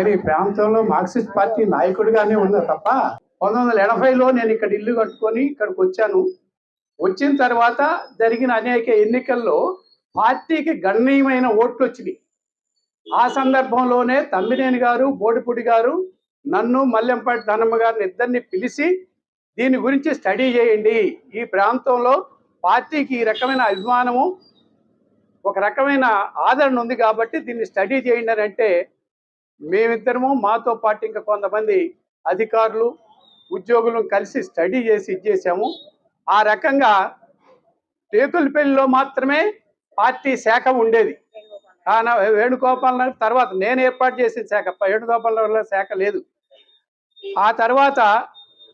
నేను ఈ ప్రాంతంలో మార్క్సిస్ట్ పార్టీ నాయకుడిగానే ఉన్నా తప్ప పంతొమ్మిది వందల ఎనభైలో నేను ఇక్కడ ఇల్లు కట్టుకొని ఇక్కడికి వచ్చాను. వచ్చిన తర్వాత జరిగిన అనేక ఎన్నికల్లో పార్టీకి గణనీయమైన ఓట్లు వచ్చినాయి. ఆ సందర్భంలోనే తమ్మినేని గారు బోడిపూడి గారు నన్ను మల్లెంపాటి ధనమ్మ గారిని ఇద్దరిని పిలిచి దీని గురించి స్టడీ చేయండి. ఈ ప్రాంతంలో పార్టీకి ఈ రకమైన అభిమానము ఒక రకమైన ఆదరణ ఉంది కాబట్టి దీన్ని స్టడీ చేయండి అని అంటే మేమిద్దరము మాతో పాటు ఇంకా కొంతమంది అధికారులు ఉద్యోగులను కలిసి స్టడీ చేసి ఇచ్చేసాము ఆ రకంగా టేకులపల్లిలో మాత్రమే పార్టీ శాఖ ఉండేది. కానీ వేణుగోపాల తర్వాత నేను ఏర్పాటు చేసిన శాఖ వేణుగోపాల శాఖ లేదు. ఆ తర్వాత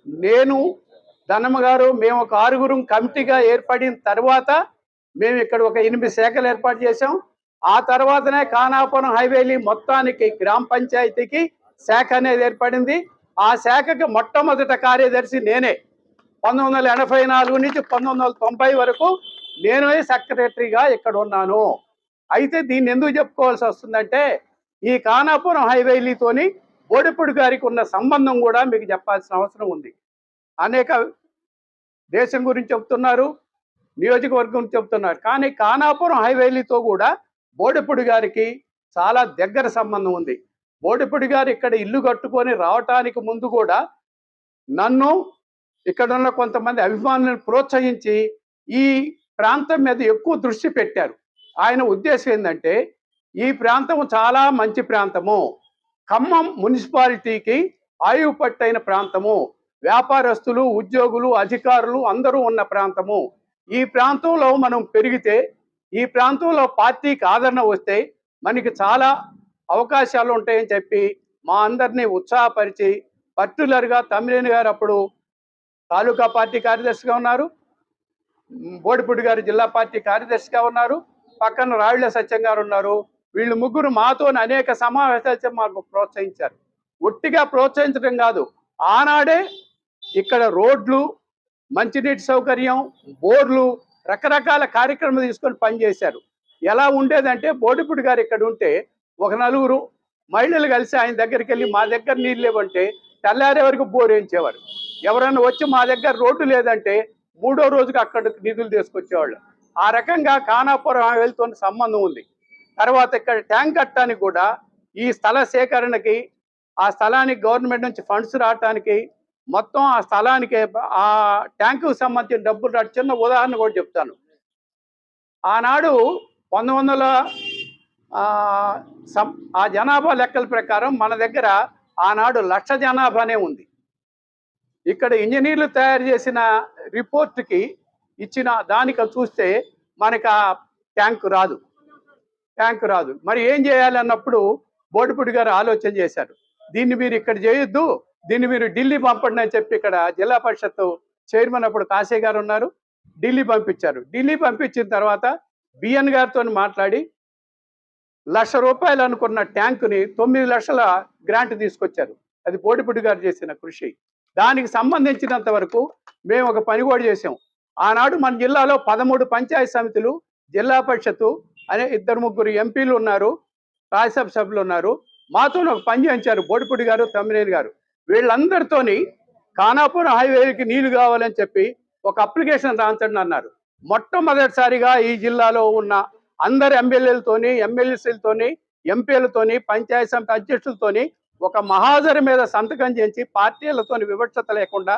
నేను ధనమ్మ గారు మేము ఒక ఆరుగురం కమిటీగా ఏర్పడిన తర్వాత మేము ఇక్కడ ఒక ఎనిమిది శాఖలు ఏర్పాటు చేసాం ఆ తర్వాతనే కానాపురం హైవేలీ మొత్తానికి గ్రామ పంచాయతీకి శాఖ అనేది ఏర్పడింది. ఆ శాఖకి మొట్టమొదట కార్యదర్శి నేనే. పంతొమ్మిది వందల ఎనభై నాలుగు నుంచి పంతొమ్మిది వందల తొంభై వరకు నేనే సెక్రటరీగా ఇక్కడ ఉన్నాను. అయితే దీన్ని ఎందుకు చెప్పుకోవాల్సి వస్తుందంటే ఈ కానాపురం హైవేలీతోని బోడిపూడి గారికి ఉన్న సంబంధం కూడా మీకు చెప్పాల్సిన అవసరం ఉంది. అనేక దేశం గురించి చెప్తున్నారు నియోజకవర్గం గురించి చెప్తున్నారు. కానీ కానాపురం హైవేలీతో కూడా బోడిపూడి గారికి చాలా దగ్గర సంబంధం ఉంది. బోడిపూడి గారు ఇక్కడ ఇల్లు కట్టుకొని రావటానికి ముందు కూడా నన్ను ఇక్కడ ఉన్న కొంతమంది అభిమానులను ప్రోత్సహించి ఈ ప్రాంతం మీద ఎక్కువ దృష్టి పెట్టారు. ఆయన ఉద్దేశం ఏంటంటే ఈ ప్రాంతం చాలా మంచి ప్రాంతము. ఖమ్మం మున్సిపాలిటీకి ఆయువు పట్టైన ప్రాంతము. వ్యాపారస్తులు ఉద్యోగులు అధికారులు అందరూ ఉన్న ప్రాంతము. ఈ ప్రాంతంలో మనం పెరిగితే ఈ ప్రాంతంలో పార్టీకి ఆదరణ వస్తే మనకి చాలా అవకాశాలు ఉంటాయని చెప్పి మా అందరినీ ఉత్సాహపరిచి పర్టికులర్గా తమ్మినేని గారు అప్పుడు తాలూకా పార్టీ కార్యదర్శిగా ఉన్నారు. బోడిపూడి గారు జిల్లా పార్టీ కార్యదర్శిగా ఉన్నారు. పక్కన రాళ్ళ సత్యం గారు ఉన్నారు. వీళ్ళు ముగ్గురు మాతో అనేక సమావేశాలు మాకు ప్రోత్సహించారు. ఒట్టిగా ప్రోత్సహించడం కాదు ఆనాడే ఇక్కడ రోడ్లు మంచినీటి సౌకర్యం బోర్లు రకరకాల కార్యక్రమం తీసుకొని పనిచేశారు ఎలా ఉండేదంటే బోడిపుడి గారు ఇక్కడ ఉంటే ఒక నలుగురు మహిళలు కలిసి ఆయన దగ్గరికి వెళ్ళి మా దగ్గర నీళ్ళు లేవంటే తెల్లారే వరకు బోర్ వేయించేవారు. ఎవరైనా వచ్చి మా దగ్గర రోడ్డు లేదంటే మూడో రోజుకి అక్కడికి నిధులు తీసుకొచ్చేవాళ్ళు. ఆ రకంగా ఖానాపురం వెళ్తున్న సంబంధం ఉంది. తర్వాత ఇక్కడ ట్యాంక్ కట్టడానికి కూడా ఈ స్థల సేకరణకి ఆ స్థలానికి గవర్నమెంట్ నుంచి ఫండ్స్ రావటానికి మొత్తం ఆ స్థలానికి ఆ ట్యాంకుకు సంబంధించిన డబ్బులు రా- చిన్న ఉదాహరణ కూడా చెప్తాను. ఆనాడు పంతొమ్మిది వందల ఆ, సం- ఆ జనాభా లెక్కల ప్రకారం మన దగ్గర ఆనాడు లక్ష జనాభానే ఉంది. ఇక్కడ ఇంజనీర్లు తయారు చేసిన రిపోర్ట్కి ఇచ్చిన దానికి చూస్తే మనకు ఆ ట్యాంక్ రాదు. ట్యాంక్ రాదు. మరి ఏం చేయాలి అన్నప్పుడు బోడిపుడి గారు ఆలోచన చేశారు. దీన్ని మీరు ఇక్కడ చేయొద్దు దీన్ని మీరు ఢిల్లీ పంపండి అని చెప్పి ఇక్కడ జిల్లా పరిషత్ చైర్మన్ అప్పుడు కాశీ గారు ఉన్నారు. ఢిల్లీ పంపించారు. ఢిల్లీ పంపించిన తర్వాత బిఎన్ గారితో మాట్లాడి లక్ష రూపాయలు అనుకున్న ట్యాంకుని తొమ్మిది లక్షల గ్రాంట్ తీసుకొచ్చారు. అది బోడిపుడి గారు చేసిన కృషి. దానికి సంబంధించినంత వరకు మేము ఒక పని కూడా చేసాం ఆనాడు మన జిల్లాలో పదమూడు పంచాయతీ సమితులు జిల్లా పరిషత్తు అనే ఇద్దరు ముగ్గురు ఎంపీలు ఉన్నారు. రాజ్యసభ సభ్యులు ఉన్నారు. మాతో ఒక పని చేయించారు బోడిపుడి గారు తమ్మినేని గారు. వీళ్ళందరితోని ఖానాపురం హైవేకి నీళ్ళు కావాలని చెప్పి ఒక అప్లికేషన్ రాంచండి అన్నారు. మొట్టమొదటిసారిగా ఈ జిల్లాలో ఉన్న అందరు ఎమ్మెల్యేలతోని ఎమ్మెల్యేలతోని ఎంపీలతోని పంచాయతీ సమితి అధ్యక్షులతోని ఒక మహాజరి మీద సంతకం చేసి పార్టీలతోని వివక్షత లేకుండా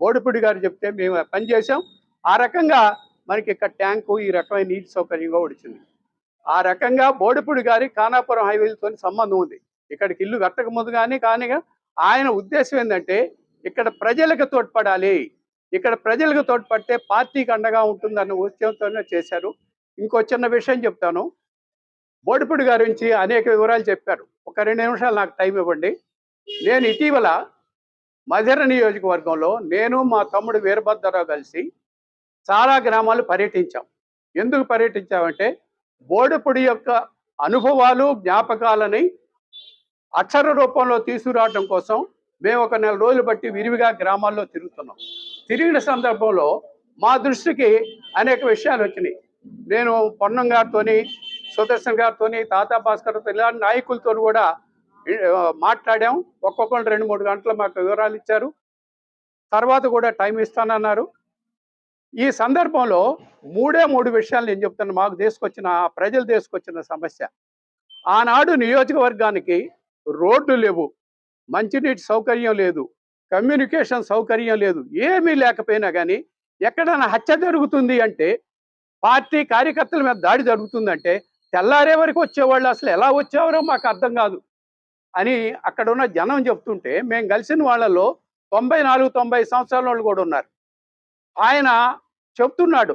బోడిపూడి గారు చెప్తే మేము పనిచేసాం ఆ రకంగా మనకి ఇక్కడ ట్యాంకు ఈ రకమైన నీటి సౌకర్యంగా వచ్చింది ఆ రకంగా బోడిపూడి గారి ఖానాపురం హైవేలతో సంబంధం ఉంది. ఇక్కడికి ఇల్లు కట్టక ముందు కానీ కానీ ఆయన ఉద్దేశం ఏంటంటే ఇక్కడ ప్రజలకు తోడ్పడాలి. ఇక్కడ ప్రజలకు తోడ్పడితే పార్టీకి అండగా ఉంటుందన్న ఉద్యమంతోనే చేశారు. ఇంకో చిన్న విషయం చెప్తాను. బోడిపూడి గారి నుంచి అనేక వివరాలు చెప్పారు. ఒక రెండు నిమిషాలు నాకు టైం ఇవ్వండి. నేను ఇటీవల మధుర నియోజకవర్గంలో నేను మా తమ్ముడు వీరభద్రరావు కలిసి చాలా గ్రామాలు పర్యటించాం. ఎందుకు పర్యటించామంటే బోడిపూడి యొక్క అనుభవాలు జ్ఞాపకాలని అక్షర రూపంలో తీసుకురావడం కోసం మేము ఒక నెల రోజులు బట్టి విరివిగా గ్రామాల్లో తిరుగుతున్నాం. తిరిగిన సందర్భంలో మా దృష్టికి అనేక విషయాలు వచ్చినాయి. నేను పొన్నం గారితోని సుదర్శన్ గారితోని తాతా భాస్కర్తో ఇలాంటి నాయకులతో కూడా మాట్లాడాం. ఒక్కొక్కరు రెండు మూడు గంటలు మాకు వివరాలు ఇచ్చారు. తర్వాత కూడా టైం ఇస్తానన్నారు. ఈ సందర్భంలో మూడే మూడు విషయాలు నేను చెప్తాను. మాకు తీసుకొచ్చిన ప్రజలు తీసుకొచ్చిన సమస్య. ఆనాడు నియోజకవర్గానికి రోడ్లు లేవు. మంచినీటి సౌకర్యం లేదు. కమ్యూనికేషన్ సౌకర్యం లేదు. ఏమీ లేకపోయినా కానీ ఎక్కడైనా హత్య జరుగుతుంది అంటే పార్టీ కార్యకర్తల మీద దాడి జరుగుతుందంటే తెల్లారే వరకు వచ్చేవాళ్ళు అసలు ఎలా వచ్చేవారో మాకు అర్థం కాదు. అని అక్కడ ఉన్న జనం చెప్తుంటే మేము కలిసిన వాళ్ళలో తొంభై నాలుగు తొంభై సంవత్సరాల వాళ్ళు కూడా ఉన్నారు. ఆయన చెప్తున్నాడు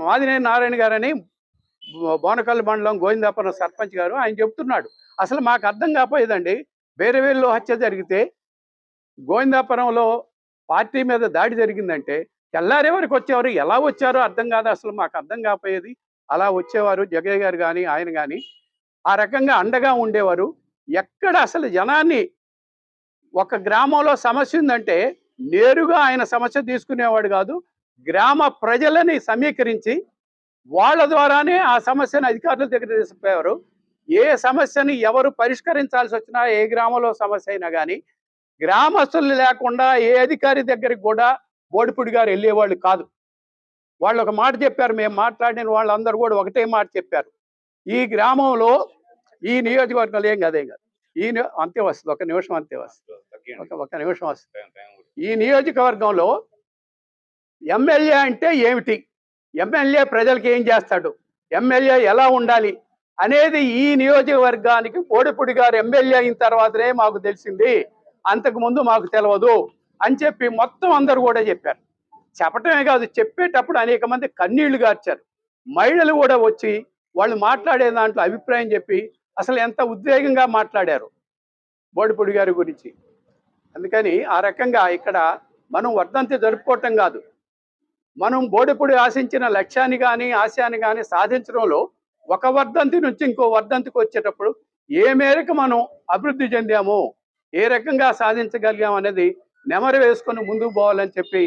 మాదినేని నారాయణ గారని బోనకల్లి మండలం గోవిందాపురం సర్పంచ్ గారు ఆయన చెప్తున్నాడు అసలు మాకు అర్థం కాపోయేదండి. వేరేవేల్లో హత్య జరిగితే గోవిందాపురంలో పార్టీ మీద దాడి జరిగిందంటే తెల్లారే వరకు వచ్చేవారు. ఎలా వచ్చారో అర్థం కాదు. అసలు మాకు అర్థం కాపోయేది. అలా వచ్చేవారు జగయ్య గారు కానీ ఆయన కానీ ఆ రకంగా అండగా ఉండేవారు. ఎక్కడ అసలు జనాన్ని ఒక గ్రామంలో సమస్య ఉందంటే నేరుగా ఆయన సమస్య తీసుకునేవాడు కాదు. గ్రామ ప్రజలని సమీకరించి వాళ్ళ ద్వారానే ఆ సమస్యను అధికారుల దగ్గర తీసుకుపోయేవారు. ఏ సమస్యని ఎవరు పరిష్కరించాల్సి వచ్చినా ఏ గ్రామంలో సమస్య అయినా కానీ గ్రామస్తులు లేకుండా ఏ అధికారి దగ్గరికి కూడా బోడిపుడి గారు వెళ్ళేవాళ్ళు కాదు. వాళ్ళు ఒక మాట చెప్పారు మేము మాట్లాడిన వాళ్ళందరూ కూడా ఒకటే మాట చెప్పారు. ఈ గ్రామంలో ఈ నియోజకవర్గంలో ఏం కాదేం కాదు. ఈ అంతే వస్తుంది ఒక నిమిషం అంతే వస్తుంది. ఒక నిమిషం వస్తుంది. ఈ నియోజకవర్గంలో ఎమ్మెల్యే అంటే ఏమిటి? ఎమ్మెల్యే ప్రజలకు ఏం చేస్తాడు? ఎమ్మెల్యే ఎలా ఉండాలి? అనేది ఈ నియోజకవర్గానికి కోడిపుడి గారు ఎమ్మెల్యే అయిన తర్వాతనే మాకు తెలిసింది. అంతకు ముందు మాకు తెలియదు అని చెప్పి మొత్తం అందరు కూడా చెప్పారు. చెప్పటమే కాదు చెప్పేటప్పుడు అనేక మంది కన్నీళ్ళు గార్చారు. మహిళలు కూడా వచ్చి వాళ్ళు మాట్లాడే దాంట్లో అభిప్రాయం చెప్పి అసలు ఎంత ఉద్వేగంగా మాట్లాడారు బోడిపూడి గారి గురించి. అందుకని ఆ రకంగా ఇక్కడ మనం వర్ధంతి జరుపుకోవటం కాదు. మనం బోడిపూడి ఆశించిన లక్ష్యాన్ని కానీ ఆశయాన్ని కానీ సాధించడంలో ఒక వర్ధంతి నుంచి ఇంకో వర్ధంతికి వచ్చేటప్పుడు ఏ మేరకు మనం అభివృద్ధి చెందాము ఏ రకంగా సాధించగలిగాం అనేది నెమరు వేసుకొని ముందుకు పోవాలని చెప్పి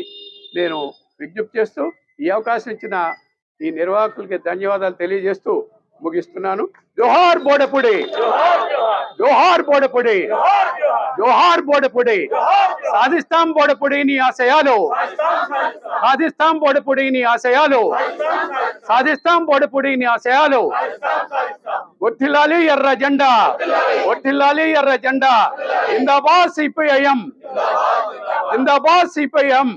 నేను విజ్ఞప్తి చేస్తూ ఈ అవకాశం ఇచ్చిన ఈ నిర్వాహకులకి ధన్యవాదాలు తెలియజేస్తూ ముగిస్తున్నాను. జోహార్ బోడపుడి! జోహార్ బోడపుడి! జోహార్ బోడపుడి! సాధిస్తాం బోడపుడి నీ ఆశయాలు. సాధిస్తాం బోడపుడి నీ ఆశయాలు. సాధిస్తాం బోడపుడి నీ ఆశయాలు. ఒట్టిల్లాలి ఎర్ర జెండా. ఒట్టిల్లాలి ఎర్ర జెండా. జిందాబాద్ సిపిఐఎం. జిందాబాద్ సిపిఐఎం.